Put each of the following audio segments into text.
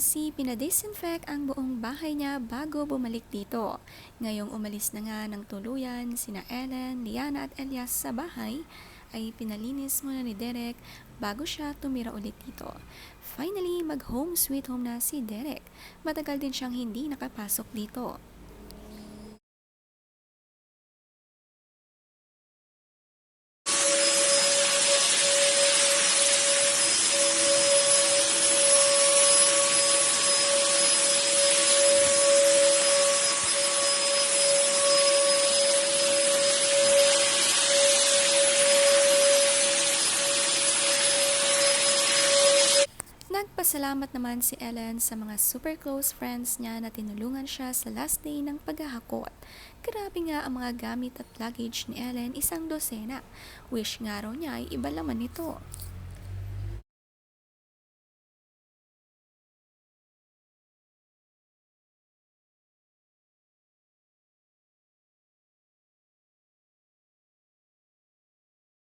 Ramsey, pinadesinfect ang buong bahay niya bago bumalik dito. Ngayong umalis na nga ng tuluyan, sina Ellen, Liana at Elias sa bahay, ay pinalinis muna ni Derek bago siya tumira ulit dito. Finally, mag-home sweet home na si Derek. Matagal din siyang hindi nakapasok dito. Nagpasalamat naman si Ellen sa mga super close friends niya na tinulungan siya sa last day ng paghahakot. Grabe nga ang mga gamit at luggage ni Ellen, isang dosena. Wish nga raw niya ay iba laman nito.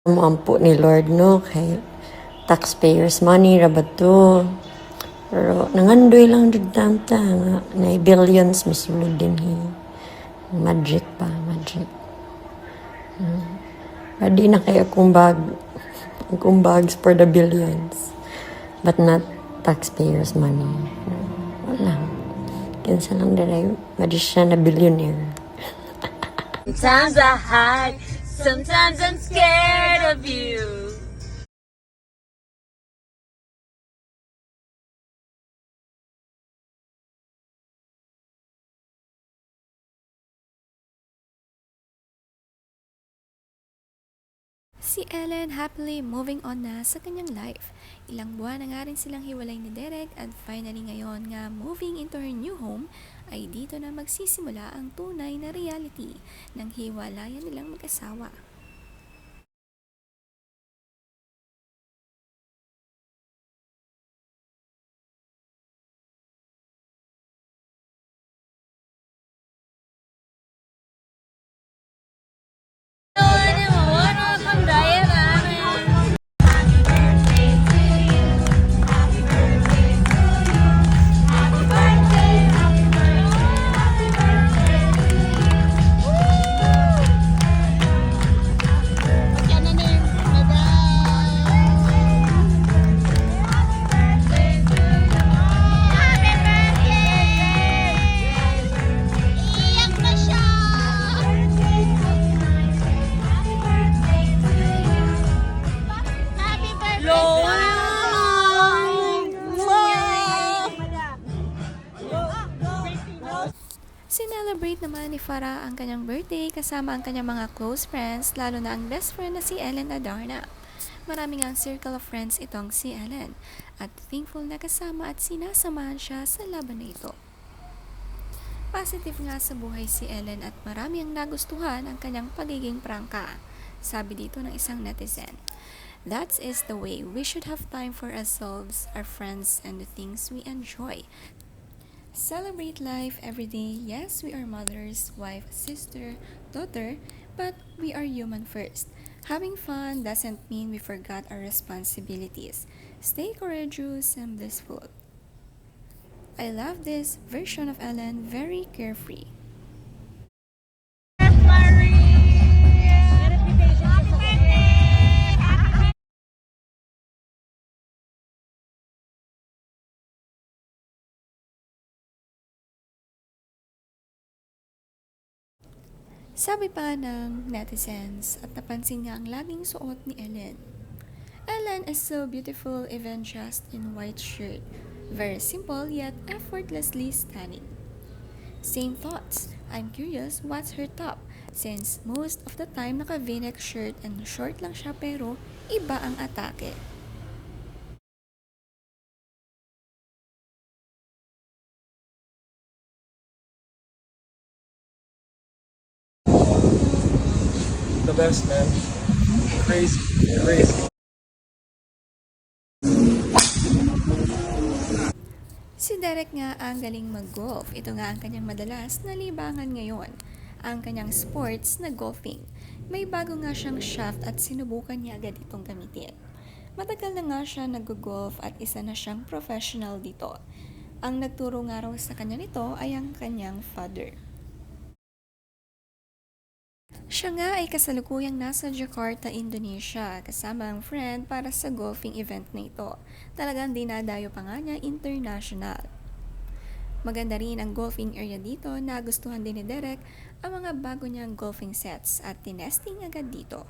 Muampo ni Lord no kay taxpayers money ra ba to pero nangandoy lang jud tanta nga na billions misulod din hi magic pa magic hmm. Pwede na kay akong bag akong bags for the billions but not taxpayers money Hmm. wala kinsa lang dere magician na billionaire Sometimes I hide, sometimes I'm scared of you. Si Ellen happily moving on na sa kanyang life. Ilang buwan na nga rin silang hiwalay ni Derek at finally ngayon nga moving into her new home ay dito na magsisimula ang tunay na reality ng hiwalayan nilang mag-asawa. Sinelebrate naman ni Farah ang kanyang birthday kasama ang kanyang mga close friends, lalo na ang best friend na si Ellen Adarna. Marami ang circle of friends itong si Ellen at thankful na kasama at sinasamahan siya sa laban na ito. Positive nga sa buhay si Ellen at marami ang nagustuhan ang kanyang pagiging prangka. Sabi dito ng isang netizen. That is the way we should have time for ourselves, our friends, and the things we enjoy. Celebrate life every day. Yes, we are mothers, wife, sister, daughter, but we are human first. Having fun doesn't mean we forgot our responsibilities. Stay courageous and blissful. I love this version of Ellen, very carefree. Sabi pa ng netizens at napansin nga ang laging suot ni Ellen. Ellen is so beautiful even just in white shirt. Very simple yet effortlessly stunning. Same thoughts. I'm curious what's her top since most of the time naka v-neck shirt and short lang siya pero iba ang atake. The best, man. Crazy, crazy. Si Derek nga ang galing mag-golf. Ito nga ang kanyang madalas na libangan ngayon. Ang kanyang sports na golfing. May bago nga siyang shaft at sinubukan niya agad itong gamitin. Matagal na nga siya nag-golf at isa na siyang professional dito. Ang nagturo nga raw sa kanya nito ay ang kanyang father. Siya nga ay kasalukuyang nasa Jakarta, Indonesia kasama ang friend para sa golfing event na ito. Talagang dinadayo pa nga niya international. Maganda rin ang golfing area dito na gustuhan din ni Derek ang mga bago niyang golfing sets at tinesting agad dito.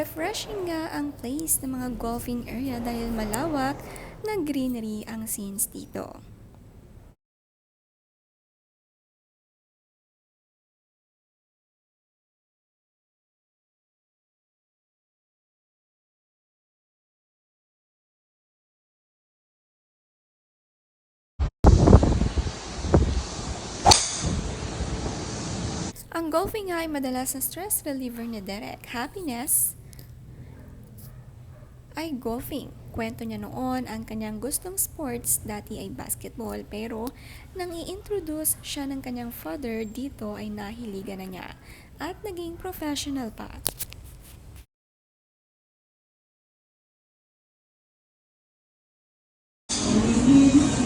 Refreshing nga ang place ng mga golfing area dahil malawak na greenery ang scenes dito. Ang golfing ay madalas na stress reliever ni Derek. Happiness ay golfing. Kwento niya noon ang kanyang gustong sports, dati ay basketball, pero nang i-introduce siya ng kanyang father dito ay nahiligan na niya at naging professional pa. Mm-hmm.